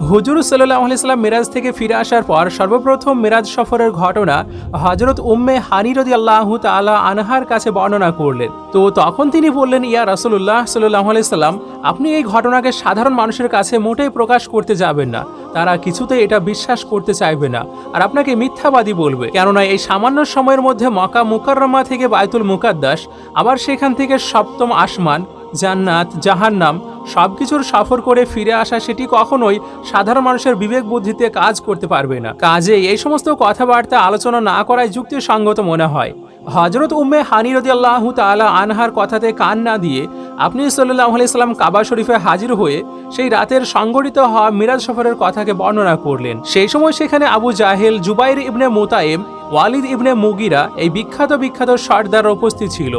হুজুর আলাইসাল্লাম মিরাজ থেকে ফিরে আসার পর সর্বপ্রথম মিরাজ সফরের ঘটনা হজরত উম্মে হানি রদি আল্লাহ তালা আনহার কাছে বর্ণনা করলেন। তো তখন তিনি বললেন, ইয়া রাসুল্লাহ সাল্লাহ আলাইসাল্লাম আপনি এই ঘটনাকে সাধারণ মানুষের কাছে মোটেই প্রকাশ করতে যাবেন না। তারা কিছুতেই এটা বিশ্বাস করতে চাইবে না আর আপনাকে মিথ্যাবাদী বলবে। কেননা এই সামান্য সময়ের মধ্যে মকা মুকাররমা থেকে বায়তুল মুকাদ্দাস, আবার সেখান থেকে সপ্তম আসমান, জান্নাত, জাহান্নাম সবকিছুর সফর করে ফিরে আসা সেটি কখনোই সাধারণ মানুষের বিবেক বুদ্ধিতে কাজ করতে পারবে না। কাজেই এই সমস্ত কথাবার্তা আলোচনা না করায় যুক্তিসঙ্গত মনে হয়। হজরত উম্মে হানি রদি আল্লাহ তালা আনহার কথাতে কান না দিয়ে আপনি সাল্লাহ আলাইসাল্লাম কাবা শরীফে হাজির হয়ে সেই রাতের সংগঠিত হওয়া মিরাজ সফরের কথাকে বর্ণনা করলেন। সেই সময় সেখানে আবু জাহেল, জুবাইর ইবনে মোতায়েম, ওয়ালিদ ইবনে মুগিরা এই বিখ্যাত বিখ্যাত সর্দার উপস্থিত ছিল।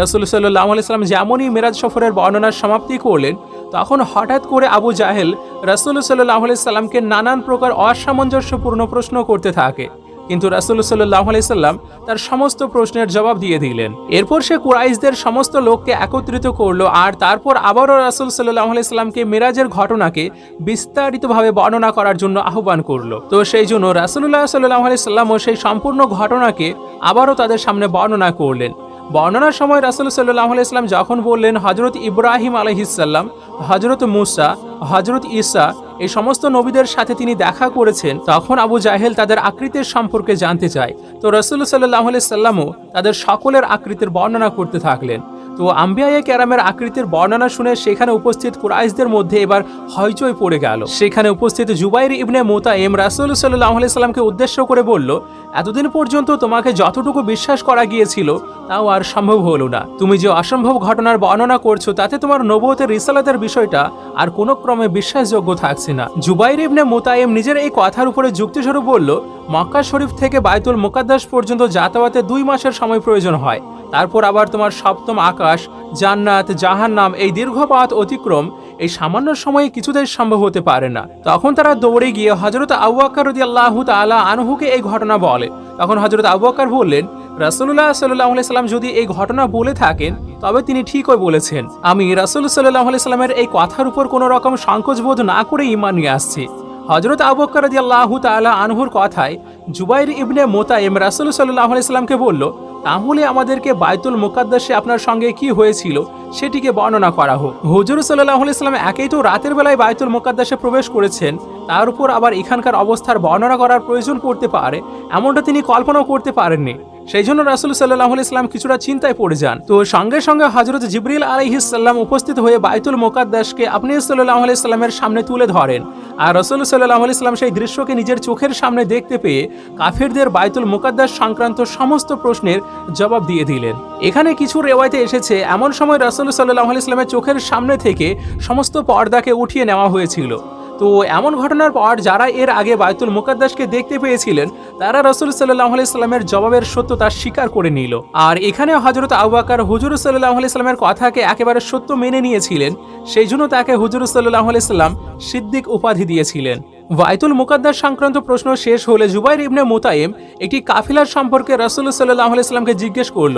রসুল সাল্লাহ আলাইসাল্লাম যেমনই মিরাজ সফরের বর্ণনার সমাপ্তি করলেন, তখন হঠাৎ করে আবু জাহেল রসুল সাল্লাহ আলাইসাল্লামকে নানান প্রকার অসামঞ্জস্যপূর্ণ প্রশ্ন করতে থাকে। কিন্তু রাসুল সাল্লাহ আলাইসাল্লাম তার সমস্ত প্রশ্নের জবাব দিয়ে দিলেন। এরপর সে কুরাইশদের সমস্ত লোককে একত্রিত করল আর তারপর আবারও রাসুল সাল্লাহ আলাইসাল্লামকে মেরাজের ঘটনাকে বিস্তারিতভাবে বর্ণনা করার জন্য আহ্বান করল। তো সেই জন্য রাসুল্লাহ সাল্লাহ আলাইসাল্লামও সেই সম্পূর্ণ ঘটনাকে আবারও তাদের সামনে বর্ণনা করলেন। বর্ণনার সময় রাসুল সাল্লাহ আলাইসলাম যখন বললেন হজরত ইব্রাহিম আলহিসাল্লাম হজরত মুসা হজরত ঈসা এই সমস্ত নবীদের সাথে তিনি দেখা করেছেন, তখন আবু জাহেল তাদের আকৃতির সম্পর্কে জানতে চায়। তো রসুল সাল্লাহ সাল্লামও তাদের সকলের আকৃতির বর্ণনা করতে থাকলেন। তো আম্বিয়ায়ে ক্যারামের আকৃতির বর্ণনা শুনে সেখানে উপস্থিত কুরাইশদের মধ্যে এবার হইচই পড়ে গেল। সেখানে উপস্থিত জুবাইর ইবনে মোতায়েম রাসুল সাল্লাহ সাল্লামকে উদ্দেশ্য করে বলল এতদিন পর্যন্ত তোমাকে যতটুকু বিশ্বাস করা গিয়েছিল, তাও আর সম্ভব হলো না। তুমি যে অসম্ভব ঘটনার বর্ণনা করছ, তাতে তোমার নবতের রিসালাতের বিষয়টা আর কোনো ক্রমে বিশ্বাসযোগ্য থাকছে না। জুবাইর ইবনে মোতায়েম নিজের এই কথার উপরে যুক্তিস্বরূপ বলল, মক্কা শরীফ থেকে বায়তুল মোকাদ্দাস পর্যন্ত যাতায়াতে দুই মাসের সময় প্রয়োজন হয়। তারপর আবার তোমার সপ্তম আকাশ, জান্নাত, জাহান্নাম এই দীর্ঘ পথ অতিক্রম এই সামান্য সময়ে কিছুতেই সম্ভব হতে পারে না। তখন তারা দৌড়ে গিয়ে হজরত আবু আক্কর রদি আল্লাহ তালা আনহুকে এই ঘটনা বলে। তখন হজরত আবু আক্কর বললেন রাসুল্লাহ সাল্লাহ সাল্লাম যদি এই ঘটনা বলে থাকেন, তবে তিনি ঠিকই বলেছেন। আমি রাসুল সাল্লাহ সাল্লামের এই কথার উপর কোনো রকম সংকোচবোধ না করে ইমান নিয়ে আসছি। হজরত আবক্কর রদি আল্লাহ তালা আনহুর কথায় জুবাইর ইবনে মোতায়েম রাসুল সাল্লাহ সাল্লামকে বলল তাহলে আমাদেরকে বায়তুল মোকাদ্দাসে আপনার সঙ্গে কি হয়েছিল সেটিকে বর্ণনা করা হোক। হুজুর সাল্লাহ ইসলাম একেই তো রাতের বেলায় বায়তুল মোকাদ্দাসে প্রবেশ করেছেন, তার উপর আবার এখানকার অবস্থার বর্ণনা করার প্রয়োজন পড়তে পারে, এমনটা তিনি কল্পনাও করতে পারেননি। সেই জন্য রাসুল সাল্লাহ ইসলাম কিছুটা চিন্তায় পড়ে যান। তো সঙ্গে সঙ্গে হজরত জিবরিল আলহিসাল্লাম উপস্থিত হয়ে বায়তুল মোকাদ্দাসকে আপনি সাল্লাহ ইসলামের সামনে তুলে ধরেন। আর রসুল সাল্লাহ ইসলাম সেই দৃশ্যকে নিজের চোখের সামনে দেখতে পেয়ে কাফিরদের বায়তুল মোকাদ্দাস সংক্রান্ত সমস্ত প্রশ্নের জবাব দিয়ে দিলেন। এখানে কিছু রেওয়ায়তে এসেছে, এমন সময় রসুল সাল্লাহ ইসলামের চোখের সামনে থেকে সমস্ত পর্দাকে উঠিয়ে নেওয়া হয়েছিল। তো এমন ঘটনার পর যারা এর আগে বায়তুল মুকাদ্দাসকে দেখতে পেয়েছিলেন, তারা রসুল সাল্লাহ আলাইস্লামের জবাবের সত্যতা স্বীকার করে নিল। আর এখানে হজরত আবাকার হুজুর সাল্লাহ আলাইস্লামের কথাকে একেবারে সত্য মেনে নিয়েছিলেন, সেই জন্য তাকে হুজুর সাল্লাহ আলাইস্লাম সিদ্দিক উপাধি দিয়েছিলেন। বায়তুল মুকাদ্দার সংক্রান্ত প্রশ্ন শেষ হলে জুবাইর ইবনে মোতায়েম একটি কাফিলার সম্পর্কে রাসুল সাল্লাহ ইসলামকে জিজ্ঞেস করল,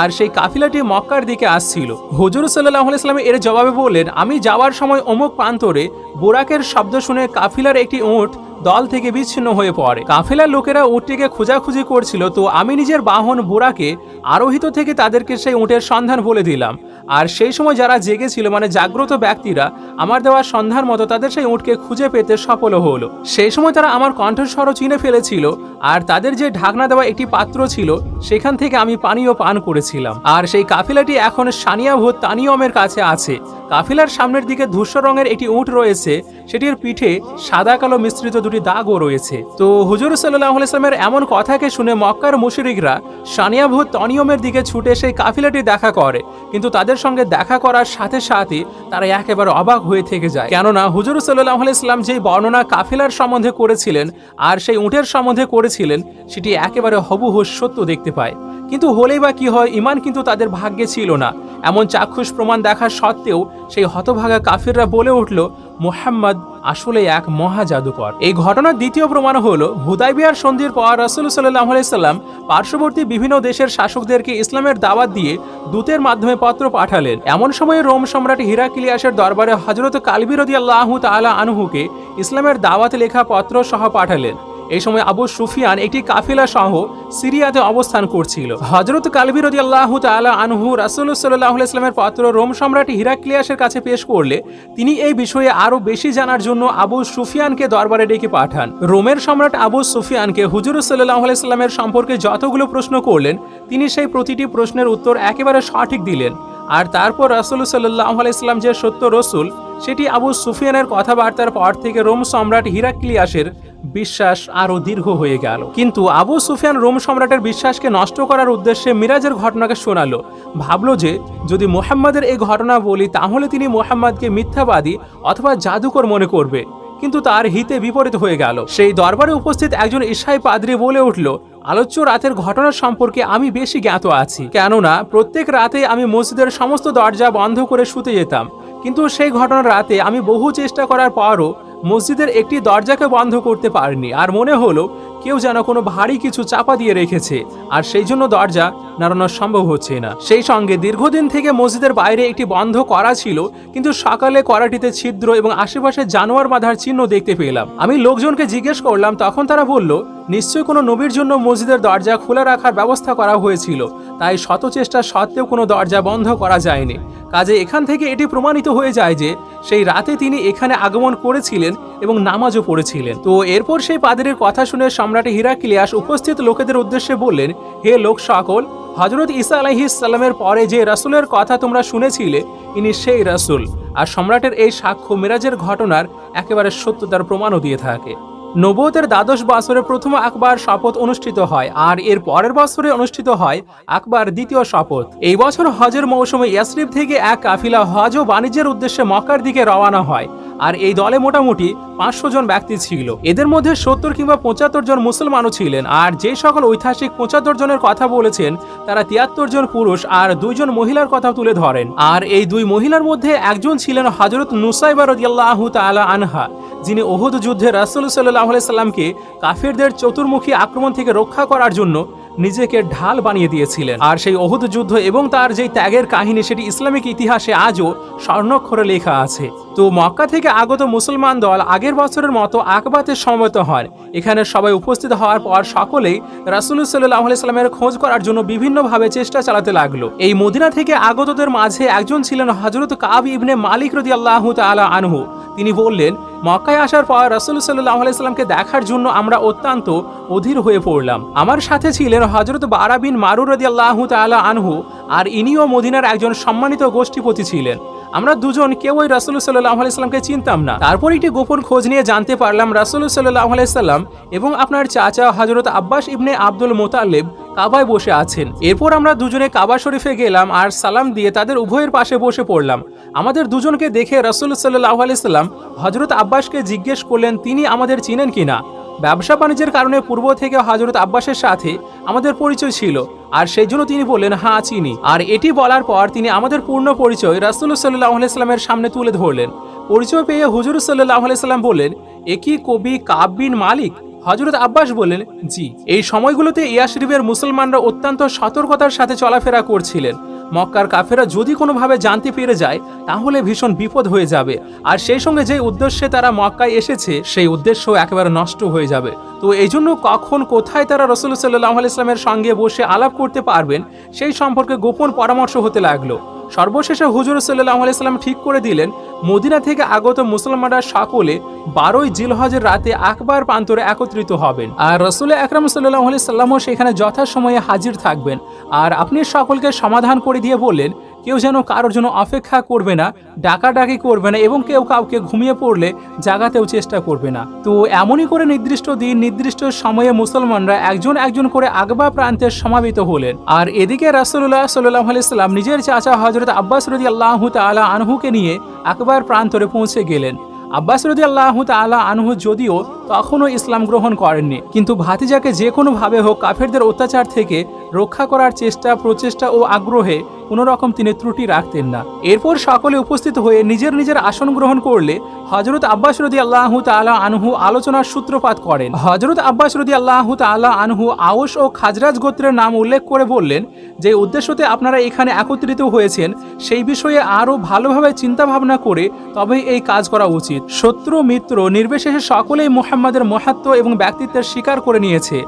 আর সেই কাফিলাটি মক্কার দিকে আসছিল। হুজুর সাল্লাহ ইসলাম এর জবাবে বললেন, আমি যাওয়ার সময় অমুক প্রান্তরে বোরাকের শব্দ শুনে কাফিলার একটি উঁট দল থেকে বিচ্ছিন্ন হয়ে পড়ে। কাফিলার লোকেরা উটটিকে খোঁজাখুঁজি করছিল, তো আমি নিজের বাহন বোরাকে আরোহিত থেকে তাদেরকে সেই উটের সন্ধান বলে দিলাম। আর সেই সময় যারা জেগেছিল মানে জাগ্রত ব্যক্তিরা, আমার দেওয়া সন্ধান মতো তাদের সেই উটকে খুঁজে পেতে সফল হলো। সেই সময় তারা আমার কণ্ঠস্বরও চিনে ফেলেছিল, আর তাদের যে ঢাকনা দেওয়া একটি পাত্র ছিল, সেখান থেকে আমি পানীয় পান করেছিলাম। আর সেই কাফিলাটি এখন সানিয়াভূত তানিয়মের কাছে আছে। কাফিলার সামনের দিকে ধূসর রঙের একটি উট রয়েছে, সেটির পিঠে সাদা কালো মিশ্রিত দুটি দাগও রয়েছে। তো হুজুর সাল্লাহ ইসলামের এমন কথাকে শুনে মক্কার মুশরিকরা সানিয়াভূত তনিয়মের দিকে ছুটে সেই কাফিলাটি দেখা করে, কিন্তু তাদের সঙ্গে দেখা করার সাথে সাথে তারা একেবারে অবাক হয়ে থেকে যায়। কেননা হুজুর সাল্লাহ ইসলাম যেই বর্ণনা কাফিলার সম্বন্ধে করেছিলেন আর সেই উটের সম্বন্ধে করেছিলেন, সেটি একেবারে হবুহু সত্য দেখতে পায়। কিন্তু হলেই বা কি হয়, ইমান কিন্তু তাদের ভাগ্যে ছিল না। এমন চাক্ষুষ প্রমাণ দেখা সত্ত্বেও সেই হতভাগা কাফিররা বলে উঠল, মোহাম্মদ আসলে এক মহা জাদুকর। এই ঘটনার দ্বিতীয় প্রমাণ হলো, হুদাইবিয়ার সন্ধির পর রাসুল সাল্লাহ আলাইসাল্লাম পার্শ্ববর্তী বিভিন্ন দেশের শাসকদেরকে ইসলামের দাওয়াত দিয়ে দূতের মাধ্যমে পত্র পাঠালেন। এমন সময়ে রোম সম্রাট হিরাকিলিয়াসের দরবারে হজরত কালবিরদি আল্লাহ তালা আনহুকে ইসলামের দাওয়াত লেখা পত্র সহ পাঠালেন। এই সময় আবু সুফিয়ান একটি কাফিলা সহ সিরিয়াতে অবস্থান করছিল। হজরত কালবিরদি আল্লাহ তালা আনহু রাসুল সাল্লাহ ইসলামের পত্র রোম সম্রাট হিরাক্লিয়াসের কাছে পেশ করলে তিনি এই বিষয়ে আরও বেশি জানার জন্য আবু সুফিয়ানকে দরবারে ডেকে পাঠান। রোমের সম্রাট আবু সুফিয়ানকে হুজুর সাল্লাহ ইসলামের সম্পর্কে যতগুলো প্রশ্ন করলেন, তিনি সেই প্রতিটি প্রশ্নের উত্তর একেবারে সঠিক দিলেন। আর তারপর রাসুল সাল্লাহ আলাইসলাম যে সত্য রসুল সেটি আবু সুফিয়ানের কথাবার্তার পর থেকে রোম সম্রাট হিরাক্লিয়াসের বিশ্বাস আরও দীর্ঘ হয়ে গেল। কিন্তু আবু সুফিয়ান রোম সম্রাটের বিশ্বাসকে নষ্ট করার উদ্দেশ্যে মিরাজের ঘটনাকে শোনালো। ভাবলো যে, যদি মোহাম্মদের এই ঘটনা বলি, তাহলে তিনি মোহাম্মদকে মিথ্যাবাদী অথবা জাদুকর মনে করবে। কিন্তু তার হিতে বিপরীত হয়ে গেল। সেই দরবারে উপস্থিত একজন ঈশাই পাদ্রী বলে উঠল, আলোচ্য রাতের ঘটনা সম্পর্কে আমি বেশি জ্ঞাত আছি। কেননা, প্রত্যেক রাতে আমি মসজিদের সমস্ত দরজা বন্ধ করে শুতে যেতাম। কিন্তু সেই ঘটনার রাতে আমি বহু চেষ্টা করার পরও মসজিদের একটি দরজাকে বন্ধ করতে পারিনি। আর মনে হলো কেউ যেন কোনো ভারী কিছু চাপা দিয়ে রেখেছে, আর সেই জন্য দরজা নাড়ানো সম্ভব হচ্ছে না। সেই সঙ্গে দীর্ঘদিন থেকে মসজিদের বাইরে একটি বন্ধ করা ছিল, কিন্তু সকালে করাটিতে ছিদ্র এবং আশেপাশে জানোয়ার বাঁধার চিহ্ন দেখতে পেলাম। আমি লোকজনকে জিজ্ঞেস করলাম, তখন তারা বলল, নিশ্চয়ই কোনো নবীর জন্য মসজিদের দরজা খোলা রাখার ব্যবস্থা করা হয়েছিল, তাই শত চেষ্টা সত্ত্বেও কোনো দরজা বন্ধ করা যায়নি। কাজে এখান থেকে এটি প্রমাণিত হয়ে যায় যে, সেই রাতে তিনি এখানে আগমন করেছিলেন এবং নামাজও পড়েছিলেন। তো এরপর সেই পাদের কথা শুনে সম্রাট হিরাকিলিয়াস উপস্থিত লোকেদের উদ্দেশ্যে বললেন, হে লোক সকল হজরত ইসা আলাইহিসাল্লামের পরে যে রাসুলের কথা তোমরা শুনেছিলে, ইনি সেই রাসুল। আর সম্রাটের এই সাক্ষ্য মিরাজের ঘটনার একেবারে সত্যতার প্রমাণও দিয়ে থাকে। নবতের দ্বাদশ বছরে প্রথম আকবার শপথ অনুষ্ঠিত হয় আর এর পরের বছরে অনুষ্ঠিত হয় আকবার দ্বিতীয় শপথ। এই বছর হজের মৌসুমে ইয়াসরিফ থেকে এক কাফিলা হজ ও বাণিজ্যের উদ্দেশ্যে মক্কার দিকে রওনা হয় আর এই দলে মোটামুটি পাঁচশো জন ব্যক্তি ছিল। এদের মধ্যে সত্তর কিংবা পঁচাত্তর জন মুসলমানও ছিলেন আর যে সকল ঐতিহাসিক পঁচাত্তর জনের কথা বলেছেন, তারা তিয়াত্তর জন পুরুষ আর দুইজন মহিলার কথা তুলে ধরেন। আর এই দুই মহিলার মধ্যে একজন ছিলেন হজরত নুসাইবা রদিয়াল্লাহ তালা আনহা, যিনি ওহুদ যুদ্ধে রাসুল সাল্লাহ সাল্লামকে কাফেরদের চতুর্মুখী আক্রমণ থেকে রক্ষা করার জন্য নিজেকে ঢাল বানিয়ে দিয়েছিলেন। আর সেই অহুদ যুদ্ধ এবং তার যেই ত্যাগের কাহিনী সেটি ইসলামিক ইতিহাসে আজও স্বর্ণক্ষরে লেখা আছে। তো মক্কা থেকে আগত মুসলমান দল আগের বছরের মতো আকবাতে সমবেত হয়। এখানে সবাই উপস্থিত হওয়ার পর সকলেই রাসুল সাল্লাহ সাল্লামের খোঁজ করার জন্য বিভিন্নভাবে চেষ্টা চালাতে লাগল। এই মদিনা থেকে আগতদের মাঝে একজন ছিলেন হজরত কাব ইবনে মালিক রদি আল্লাহ তালা আনহু। তিনি বললেন, মক্কায় আসার পর রসুল সাল্লাহ আলাইসাল্লামকে দেখার জন্য আমরা অত্যন্ত অধীর হয়ে পড়লাম। আমার সাথে ছিলেন হজরত বারাবিন মারুর রদি আল্লাহ তালা আনহু আর ইনিও মদিনার একজন সম্মানিত গোষ্ঠীপতি ছিলেন। আমরা দুজন কেউই রাসুল সাল্লাহ আলাইসাল্লামকে চিনতাম না। তারপর একটি গোপন খোঁজ নিয়ে জানতে পারলাম রাসুল সাল্লাহ আলাইসাল্লাম এবং আপনার চাচা হজরত আব্বাস ইবনে আব্দুল মোতালেব কাবায় বসে আছেন। এরপর আমরা দুজনে কাবা শরীফে গেলাম আর সালাম দিয়ে তাদের উভয়ের পাশে বসে পড়লাম। আমাদের দুজনকে দেখে রাসুল সাল্লাহ আলাইসাল্লাম হজরত আব্বাসকে জিজ্ঞেস করলেন, তিনি আমাদের চিনেন কিনা? ব্যবসা বাণিজ্যের কারণে পূর্ব থেকে হজরত আব্বাসের সাথে আমাদের পরিচয় ছিল, আর সেই জন্য তিনি বললেন হ্যাঁ চিনি। আর এটি বলার পর তিনি আমাদের পূর্ণ পরিচয় রাসুল সাল্লাহ আলাইস্লামের সামনে তুলে ধরলেন। পরিচয় পেয়ে হুজুর সাল্লাহ আলাইস্লাম বললেন একই কবি কাব বিন মালিক? হজরত আব্বাস বললেন, জি। এই সময়গুলোতে ইয়াশরিফের মুসলমানরা অত্যন্ত সতর্কতার সাথে চলাফেরা করছিলেন। মক্কার কাফেরা যদি কোনোভাবে জানতে পেরে যায়, তাহলে ভীষণ বিপদ হয়ে যাবে। আর সেই সঙ্গে যে উদ্দেশ্যে তারা মক্কায় এসেছে, সেই উদ্দেশ্য একেবারে নষ্ট হয়ে যাবে। তো এই জন্য কখন কোথায় তারা রসুল সাল্লাহ ইসলামের সঙ্গে বসে আলাপ করতে পারবেন, সেই সম্পর্কে গোপন পরামর্শ হতে লাগল। সর্বশেষে হুজুর সাল্লাহ আলাইসাল্লাম ঠিক করে দিলেন, মদিনা থেকে আগত মুসলমানরা সকলে বারোই জিলহজের রাতে আকবার প্রান্তরে একত্রিত হবেন। আর রসুল আকরাম সাল্লাহ সাল্লামও সেখানে যথাসময়ে হাজির থাকবেন। আর আপনি সকলকে সমাধান করে দিয়ে বললেন কেউ যেন কারোর জন্য অপেক্ষা করবে না, ডাকাডাকি করবে না এবং কেউ কাউকে ঘুমিয়ে পড়লে জাগাতেও চেষ্টা করবে না। তো এমনই করে নির্দিষ্ট দিন, নির্দিষ্ট সময়ে মুসলমানরা একজন একজন করে আগবা প্রান্তে সমাবেত হলেন। আর এদিকে রাসুল্লাহ সাল্লাহ আলাইসাল্লাম নিজের চাচা হজরত আব্বাস রদি আল্লাহ তালা আনহুকে নিয়ে আকবার প্রান্তরে পৌঁছে গেলেন। আব্বাস রদি আল্লাহ তালা আনহু যদিও তখনও ইসলাম গ্রহণ করেননি, কিন্তু ভাতিজাকে যে কোনোভাবে হোক কাফেরদের অত্যাচার থেকে রক্ষা করার চেষ্টা, প্রচেষ্টা ও আগ্রহে কোনো রকম তিনি ত্রুটি রাখতেন না। এরপর সকলে উপস্থিত হয়ে নিজের নিজের আসন গ্রহণ করলে হজরত আব্বাস রদি আল্লাহ তাআলা আনহু আলোচনার সূত্রপাত করেন। হজরত আব্বাস রদি আল্লাহ তাআলা আনহু আউস ও খাজরাজ গোত্রের নাম উল্লেখ করে বললেন যে, উদ্দেশ্যতে আপনারা এখানে একত্রিত হয়েছেন, সেই বিষয়ে আরও ভালোভাবে চিন্তা ভাবনা করে তবেই এই কাজ করা উচিত। শত্রু, মিত্র নির্বিশেষে সকলেই মোহাম্মদের মহাত্ম এবং ব্যক্তিত্বের স্বীকার করে নিয়েছে,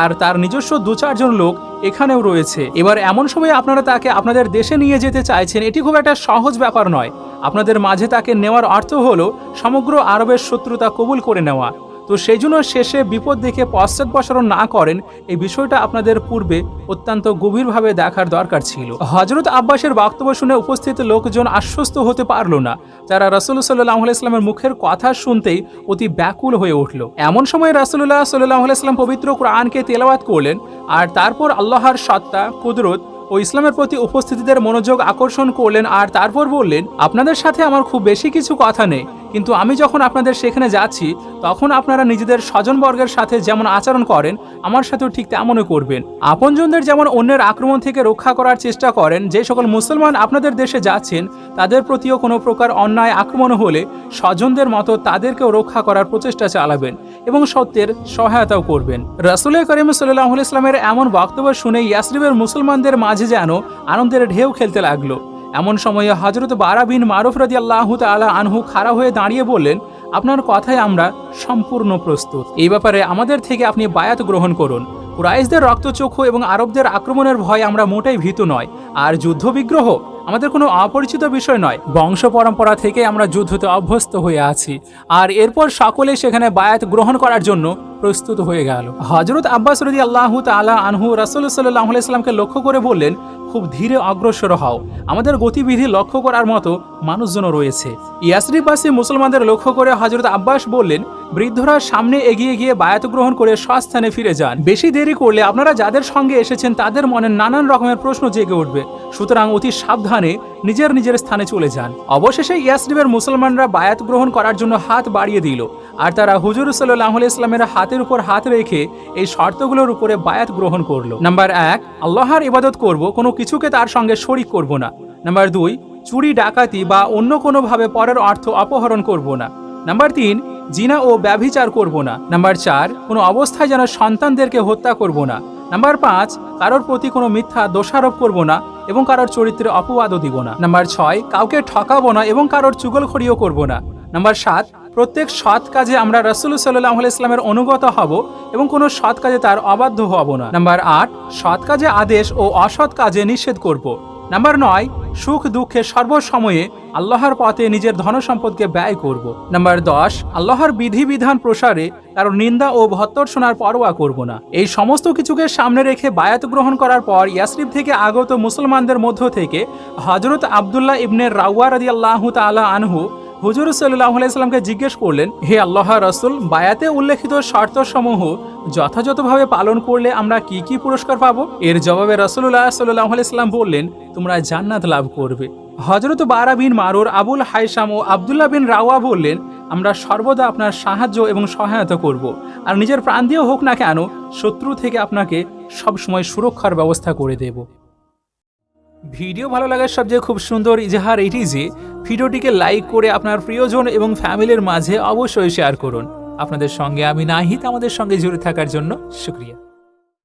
আর তার নিজস্ব দু চারজন লোক এখানেও রয়েছে। এবার এমন সময় আপনারা তাকে আপনাদের দেশে নিয়ে যেতে চাইছেন, এটি খুব একটা সহজ ব্যাপার নয়। আপনাদের মাঝে তাকে নেওয়ার অর্থ হলো, সমগ্র আরবের শত্রুতা কবুল করে নেওয়া। তো সেই জন্য শেষে বিপদ দেখে পশ্চাৎপসরণ না করেন, এই বিষয়টা আপনাদের পূর্বে অত্যন্ত গভীরভাবে দেখার দরকার ছিল। হজরত আব্বাসের বক্তব্য শুনে উপস্থিত লোকজন আশ্বস্ত হতে পারল না। তারা রাসুল সাল্লাহ ইসলামের মুখের কথা শুনতেই অতি ব্যাকুল হয়ে উঠল। এমন সময় রাসুল্লাহ সাল্লাহ ইসলাম পবিত্র কোরআনকে তেলাওয়াত করলেন আর তারপর আল্লাহর সত্তা, কুদরত ও ইসলামের প্রতি উপস্থিতিদের মনোযোগ আকর্ষণ করলেন আর তারপর বললেন, আপনাদের সাথে আমার খুব বেশি কিছু কথা নেই। কিন্তু আমি যখন আপনাদের সেখানে যাচ্ছি, তখন আপনারা নিজেদের স্বজনবর্গের সাথে যেমন আচরণ করেন, আমার সাথেও ঠিক তেমনই করবেন। আপনজনদের যেমন অন্যের আক্রমণ থেকে রক্ষা করার চেষ্টা করেন, যে সকল মুসলমান আপনাদের দেশে যাচ্ছেন, তাদের প্রতিও কোনো প্রকার অন্যায় আক্রমণ হলে স্বজনদের মতো তাদেরকেও রক্ষা করার প্রচেষ্টা চালাবেন এবং সত্যের সহায়তাও করবেন। রাসুল করিম সাল্লাহ ইসলামের এমন বক্তব্য শুনে ইয়াসরিবের মুসলমানদের মাঝে যেন আনন্দের ঢেউ খেলতে লাগল। এমন সময়ে হজরত বারা বিন মারুফ রাজি আল্লাহ তালা আনহু খাড়া হয়ে দাঁড়িয়ে বললেন, আপনার কথায় আমরা সম্পূর্ণ প্রস্তুত। এই ব্যাপারে আমাদের থেকে আপনি বায়াত গ্রহণ করুন। কুরাইশদের রক্তচক্ষু এবং আরবদের আক্রমণের ভয় আমরা মোটেই ভীত নয়। আর যুদ্ধ বিগ্রহ আমাদের কোনো অপরিচিত বিষয় নয়। বংশ পরম্পরা থেকে আমরা যুদ্ধতে অভ্যস্ত হয়ে আছি। আর এরপর সকলে সেখানে বায়াত গ্রহণ করার জন্য প্রস্তুত হয়ে গেল। হজরত আব্বাস রদি আল্লাহ তালা আনহু রাসুল সাল্লাহ সাল্লামকে লক্ষ্য করে বললেন, খুব ধীরে অগ্রসর হও। আমাদের গতিবিধি লক্ষ্য করার মতো মানুষজনও রয়েছে। ইয়াসরিবাসী মুসলমানদের লক্ষ্য করে হজরত আব্বাস বললেন, বৃদ্ধরা সামনে এগিয়ে গিয়ে বায়াত গ্রহণ করে স্বস্থানে ফিরে যান। বেশি দেরি করলে আপনারা যাদের সঙ্গে এসেছেন তাদের মনে নানান রকমের প্রশ্ন জেগে উঠবে। সুতরাং অতি সাবধানে নিজের নিজের স্থানে চলে যান। অবশেষে ইয়াসরিবের মুসলমানরা বায়াত গ্রহণ করার জন্য হাত বাড়িয়ে দিল। আর তারা হুজুর সাল্লাহ ইসলামের হাতের উপর হাত রেখে এই শর্তগুলোর উপরে বায়াত গ্রহণ করল। নাম্বার এক, আল্লাহর ইবাদত করব, কোনো কিছুকে তার সঙ্গে শরিক করব না। নাম্বার দুই, চুরি, ডাকাতি বা অন্য কোনোভাবে পরের অর্থ অপহরণ করব না। নাম্বার তিন, জিনা ও ব্যভিচার করব না। নাম্বার চার, কোনো অবস্থায় যেন সন্তানদেরকে হত্যা করব না। নাম্বার পাঁচ, কারোর প্রতি কোনো মিথ্যা দোষারোপ করব না এবং কারোর চরিত্রে অপবাদও দিব না। নাম্বার ছয়, কাউকে ঠকাবো না এবং কারোর চুগলখড়িও করব না। নাম্বার সাত প্রত্যেক সৎ কাজে আমরা রসুল সাল্লাহ ইসলামের অনুগত হব এবং কোনো সৎ কাজে তার অবাধ্য হব না। নাম্বার আট, সৎ কাজে আদেশ ও অসৎ কাজে নিষেধ করব। নাম্বার নয়, সুখ দুঃখে সর্বসময়ে আল্লাহর পথে নিজের ধনসম্পদকে ব্যয় করব। নাম্বার দশ, আল্লাহর বিধিবিধান প্রসারে কারও নিন্দা ও ভত্তর্ষণার পরোয়া করব না। এই সমস্ত কিছুকে সামনে রেখে বায়াত গ্রহণ করার পর ইয়াসরিফ থেকে আগত মুসলমানদের মধ্য থেকে হজরত আবদুল্লাহ ইবনের রাউয়া রাদি আল্লাহ তালা আনহু হুজুর সাল্লাহ আলাইসাল্লামকে জিজ্ঞেস করলেন, হে আল্লাহ রসুল, বায়াতে উল্লেখিত শর্তসমূহ যথাযথভাবে পালন করলে আমরা কি কি পুরস্কার পাবো? এর জবাবে রসুল্লাহ সাল্লাহ আলাইসাল্লাম বললেন, তোমরা জান্নাত লাভ করবে। হজরত বারা বিন মারুর, আবুল হাইসাম ও আবদুল্লাহ বিন রাওয়া বললেন, আমরা সর্বদা আপনার সাহায্য এবং সহায়তা করব। আর নিজের প্রাণ দিয়েও হোক না কেন, শত্রু থেকে আপনাকে সবসময় সুরক্ষার ব্যবস্থা করে দেব। ভিডিও ভালো লাগার সবচেয়ে খুব সুন্দর ইজাহার এটি যে ভিডিওটিকে লাইক করে আপনার প্রিয়জন এবং ফ্যামিলির মাঝে অবশ্যই শেয়ার করুন। আপনাদের সঙ্গে আমি নাহিত আমাদের সঙ্গে জুড়ে থাকার জন্য শুক্রিয়া।